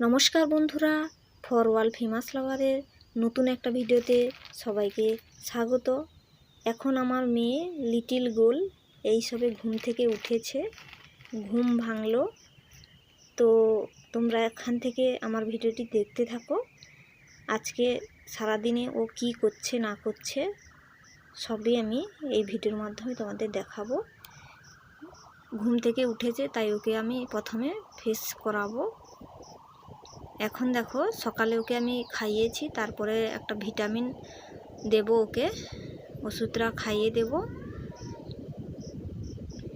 নমস্কার বন্ধুরা, for wall famous লাভারের নতুন একটা ভিডিওতে সবাইকে স্বাগত। এখন আমার মেয়ে লিটিল গোল এই সবে ঘুম থেকে উঠেছে, ঘুম ভাঙলো। তো তোমরা এখান থেকে আমার ভিডিওটি দেখতে থাকো। আজকে সারাদিনে ও কি করছে, না করছে, সবই আমি এই ভিডিওর মাধ্যমে তোমাদের দেখাবো। ঘুম থেকে উঠেছে, তাই ওকে আমি প্রথমে ফেস করাবো। এখন দেখো সকালে ওকে আমি খাইয়েছি, তারপরে একটা ভিটামিন দেব ওকে, ওষুধটা খাইয়ে দেব।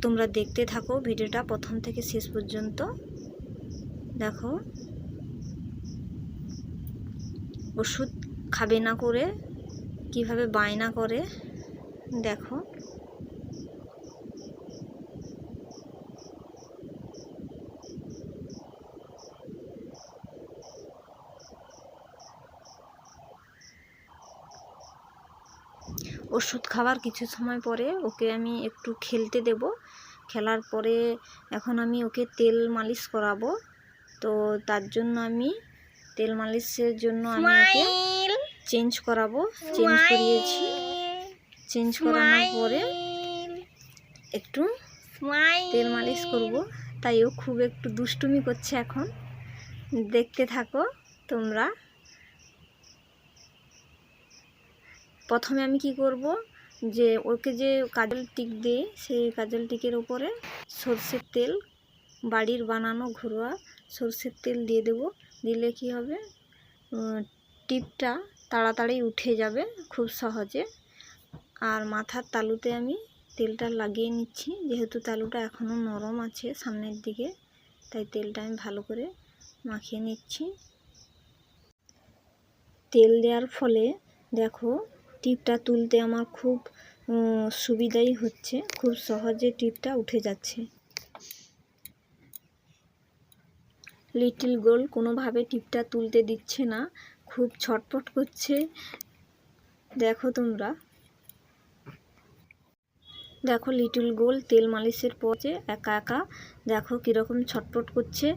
তোমরা দেখতে থাকো ভিডিওটা প্রথম থেকে শেষ পর্যন্ত। দেখো। ওষুধ খাবে না করে, কীভাবে বায়না করে, দেখো। ওষুধ খাওয়ার কিছু সময় পরে ওকে আমি একটু খেলতে দেব। খেলার পরে এখন আমি ওকে তেল মালিশ করাবো। তো তার জন্য আমি তেল মালিশের জন্য আমি ওকে চেঞ্জ করাবো। চেঞ্জ করিয়েছি। চেঞ্জ করানোর পরে একটু তেল মালিশ করব। তাই ও খুব একটু দুষ্টুমি করছে এখন। দেখতে থাকো তোমরা। প্রথমে আমি কি করব? যে ওকে যে কাজল টিক দিই সেই কাজল টিকের ওপরে সর্ষের তেল, বাড়ির বানানো ঘরোয়া সর্ষের তেল দিয়ে দেব। দিলে কি হবে? টিপটা তাড়াতাড়ি উঠে যাবে খুব সহজে। আর মাথার তালুতে আমি তেলটা লাগিয়ে নিচ্ছি, যেহেতু তালুটা এখনও নরম আছে সামনের দিকে, তাই তেলটা আমি ভালো করে মাখিয়ে নিচ্ছি। তেল দেওয়ার ফলে দেখো টিপটা তুলতে আমার খুব সুবিধাই হচ্ছে। খুব সহজে টিপটা উঠে যাচ্ছে। লিটিল গোল কোনোভাবে টিপটা তুলতে দিচ্ছে না। খুব ছটপট করছে। দেখো তোমরা। দেখো লিটল গোল তেল মালিশের পরে একা একা, দেখো কীরকম ছটপট করছে।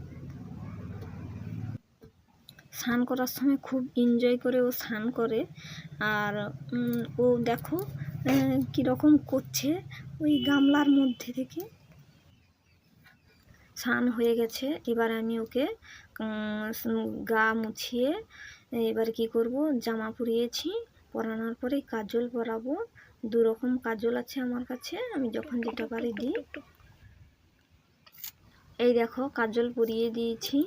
স্নান করার সময় খুব এনজয় করে ও স্নান করে। আর ও দেখো কীরকম করছে ওই গামলার মধ্যে থেকে। স্নান হয়ে গেছে, এবার আমি ওকে গা মুছিয়ে এবার কি করব? জামা পরিয়েছি, পরানোর পরে কাজল পরাবো। দু রকম কাজল আছে আমার কাছে, আমি যখন যেটা পারি দিই। এই দেখো, কাজল পরিয়ে দিয়েছি।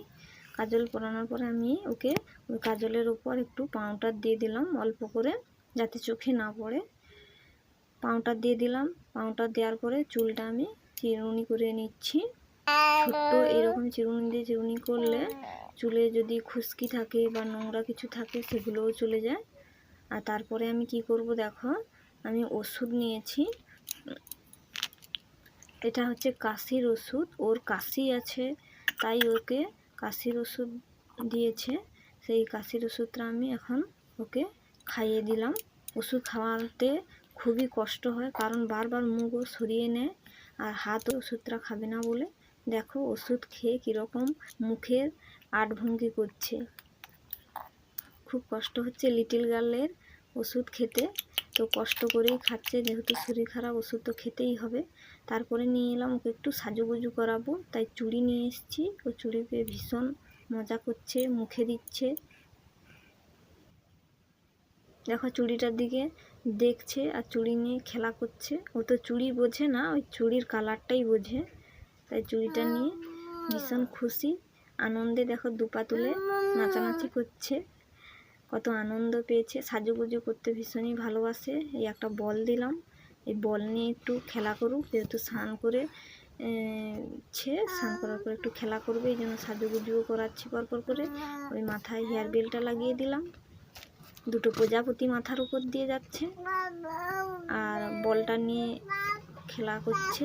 কাজল পরানোর পরে আমি ওকে ওই কাজলের উপর একটু পাউডার দিয়ে দিলাম অল্প করে, যাতে চোখে না পড়ে। পাউডার দিয়ে দিলাম পাউডার দেওয়ার পরে চুলটা আমি চিরুনি করে নিচ্ছি। ছোট্ট এরকম চিরুনি দিয়ে চিরুনি করলে চুলে যদি খুশকি থাকে বা নোংরা কিছু থাকে সেগুলোও চলে যায়। আর তারপরে আমি কি করব দেখো, আমি ওষুধ নিয়েছি। এটা হচ্ছে কাশির ওষুধ, ওর কাশি আছে, তাই ওকে কাশির ওষুধ দিয়েছে, সেই কাশির ওষুধটা আমি এখন ওকে খাইয়ে দিলাম। ওষুধ খাওয়াতে খুবই কষ্ট হয়, কারণ বারবার মুখও সরিয়ে নেয় আর হাত ওষুধটা খাবে না বলে। দেখো ওষুধ খেয়ে কীরকম মুখের আটভঙ্গি করছে। খুব কষ্ট হচ্ছে লিটিল গার্লের ওষুধ খেতে। তো কষ্ট করেই খাচ্ছে, যেহেতু শরীর খারাপ, ওষুধ তো খেতেই হবে। তারপরে নিয়ে এলাম, ওকে একটু সাজুগুজু করাবো। তাই চুড়ি নিয়ে এসেছি। ও চুড়ি পেয়ে ভীষণ মজা করছে, মুখে দিচ্ছে। দেখো চুড়িটার দিকে দেখছে আর চুড়ি নিয়ে খেলা করছে। ও তো চুড়ি বোঝে না, ওই চুড়ির কালারটাই বোঝে। তাই চুড়িটা নিয়ে ভীষণ খুশি, আনন্দে দেখো দুপা তুলে নাচানাচি করছে। কত আনন্দ পেয়েছে। সাজুগুজু করতে ভীষণই ভালোবাসে। এই একটা বল দিলাম। এই বল নিয়ে একটু খেলা করুক, যেহেতু স্নান করে ছে, স্নান করার পর একটু খেলা করবে, এই জন্য সাজুগুজুও করাচ্ছি পরপর করে। ওই মাথায় হেয়ার বেলটা লাগিয়ে দিলাম। দুটো প্রজাপতি মাথার উপর দিয়ে যাচ্ছে। আর বলটা নিয়ে খেলা করছে।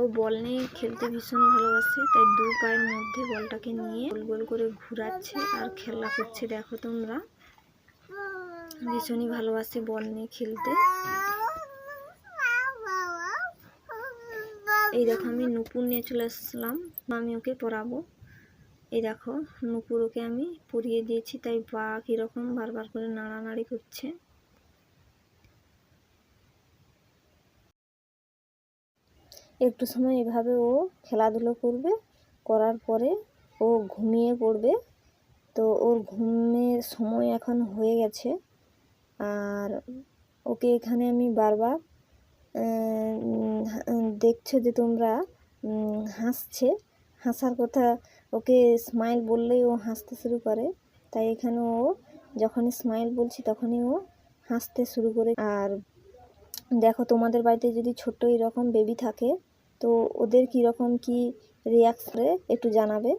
ও বল নিয়ে খেলতে ভীষণ ভালোবাসে, তাই দু পায়ের মধ্যে বলটাকে নিয়ে গোল গোল করে ঘুরাচ্ছে আর খেলা করছে, দেখো তোমরা। ভীষণই ভালোবাসে বল নিয়ে খেলতে। এই দেখো আমি নুপুর নিয়ে চলে আসলাম আমি ওকে পরাবো এই দেখো নুপুর ওকে আমি পরিয়ে দিয়েছি, তাই পা কীরকম বারবার করে নাড়ানাড়ি করছে। একটু সময় এভাবে ও খেলাধুলো করবে, করার পরে ও ঘুমিয়ে পড়বে। তো ওর ঘুমের সময় এখন হয়ে গেছে। আর ওকে এখানে আমি বারবার দেখছ যে তোমরা হাসছে। হাসার কথা ওকে স্মাইল বললেই ও হাসতে শুরু করে। তাই এখানে ও যখনই স্মাইল বলছি তখনই ও হাসতে শুরু করে। আর দেখো তোমাদের বাড়িতে যদি ছোট্ট এরকম বেবি থাকে তো ওদের কীরকম কী রিয়াক্ট করে একটু জানাবে।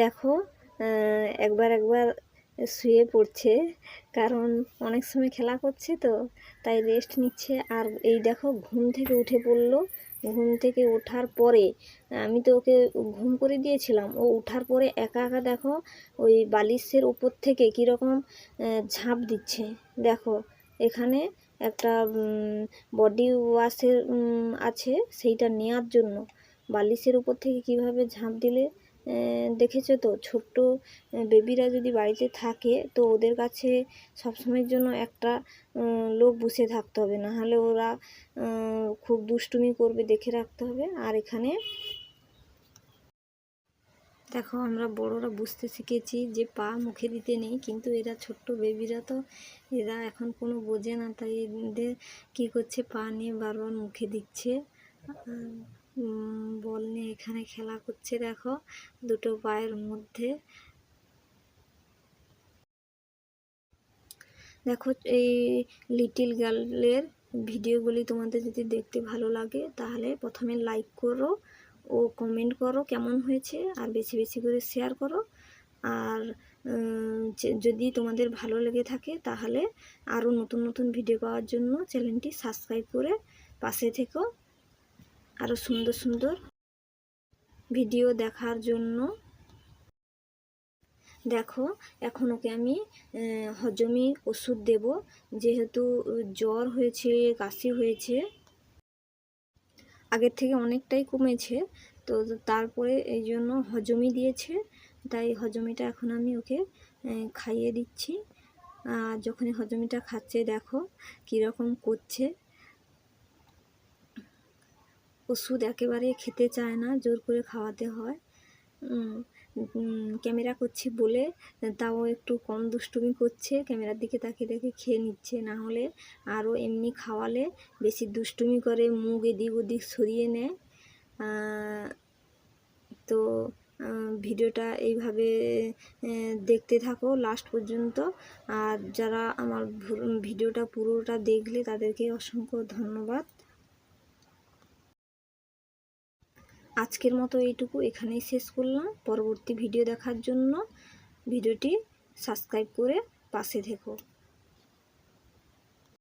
দেখো একবার একবার শুয়ে পড়ছে, কারণ অনেক সময় খেলা করছে তো, তাই রেস্ট নিচ্ছে। আর এই দেখো, ঘুম থেকে উঠে পড়ল। ঘুম থেকে ওঠার পরে, আমি তো ওকে ঘুম করে দিয়েছিলাম। ও উঠার পরে একা একা দেখো, ওই বালিশের উপর থেকে কীরকম ঝাঁপ দিচ্ছে। দেখো, এখানে একটা বডি ওয়াশের আছে সেইটা নেওয়ার জন্য। বালিশের উপর থেকে কীভাবে ঝাঁপ দিলে দেখেছ তো? ছোট্ট বেবিরা যদি বাড়িতে থাকে, তো ওদের কাছে সবসময়ের জন্য একটা লোক বসে থাকতে হবে। না হলে ওরা খুব দুষ্টুমি করবে, দেখে রাখতে হবে। আর এখানে দেখো, আমরা বড়রা বুঝতে শিখেছি যে পা মুখে দিতে নেই, কিন্তু এরা ছোট্ট বেবিরা তো। এরা এখন কোনো বোঝে না, তাই এদের কী করছে? পা নিয়ে বারবার মুখে দিচ্ছে। বল নিয়ে এখানে খেলা করছে, দেখো, দুটো পায়ের মধ্যে। দেখো, এই লিটিল গার্লের ভিডিওগুলি তোমাদের যদি দেখতে ভালো লাগে, তাহলে প্রথমে লাইক করো ও কমেন্ট করো কেমন হয়েছে, আর বেশি বেশি করে শেয়ার করো। আর যদি তোমাদের ভালো লেগে থাকে তাহলে আরও নতুন নতুন ভিডিও পাওয়ার জন্য চ্যানেলটি সাবস্ক্রাইব করে পাশে থেকো। আরও সুন্দর সুন্দর ভিডিও দেখার জন্য দেখো, এখন ওকে আমি হজমি ওষুধ দেব। যেহেতু জ্বর হয়েছে, কাশি হয়েছে আগের থেকে অনেকটাই কমেছে। তো তারপরে এই জন্য হজমি দিয়েছে। তাই হজমিটা এখন আমি ওকে খাইয়ে দিচ্ছি। আর যখনই হজমিটা খাচ্ছে, দেখো কীরকম করছে। ওষুধ একেবারে খেতে চায় না, জোর করে খাওয়াতে হয়। ক্যামেরা করছি বলে, তাও একটু কম দুষ্টুমি করছে, ক্যামেরার দিকে তাকে দেখে খেয়ে নিচ্ছে। না হলে আরও এমনি খাওয়ালে বেশি দুষ্টুমি করে, মুখ এদিক ওদিক সরিয়ে নেয়। তো ভিডিওটা এইভাবে দেখতে থাকো লাস্ট পর্যন্ত। আর যারা আমার ভিডিওটা পুরোটা দেখলে তাদেরকে অসংখ্য ধন্যবাদ। আজকের মতো এইটুকু এখানেই শেষ করলাম। পরবর্তী ভিডিও দেখার জন্য ভিডিওটি সাবস্ক্রাইব করে পাশে থেকো।